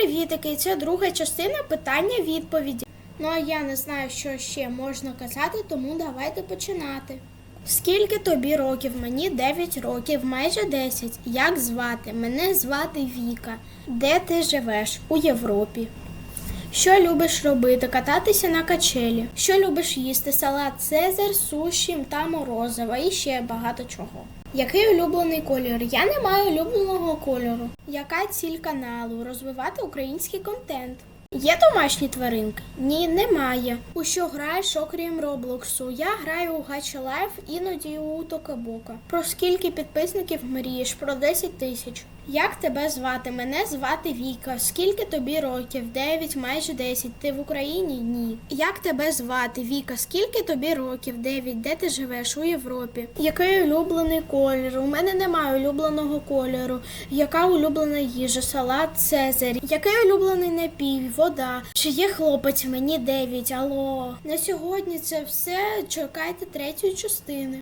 привітики! Це друга частина питання відповіді. Ну а я не знаю, що ще можна казати, тому давайте починати. Скільки тобі років? Мені 9 років, майже 10. Як звати? Мене звати Віка. Де ти живеш? У Європі. Що любиш робити? Кататися на качелі. Що любиш їсти? Салат Цезар, суші та морозива і ще багато чого. Який улюблений колір? Я не маю улюбленого кольору. Яка ціль каналу? Розвивати український контент. Є домашні тваринки? Ні, немає. У що граєш, окрім Роблоксу? Я граю у Гача Лайф, іноді у Токабока. Про скільки підписників мрієш? Про 10 тисяч. Як тебе звати? Мене звати Віка. Скільки тобі років? 9, майже 10. Ти в Україні? Ні. Як тебе звати? Віка? Скільки тобі років? 9. Де ти живеш? У Європі. Який улюблений колір? У мене немає улюбленого кольору. Яка улюблена їжа? Салат Цезарь. Який улюблений напій? Вода. Чи є хлопець? Мені 9. Алло. На сьогодні це все. Чекайте третьої частини.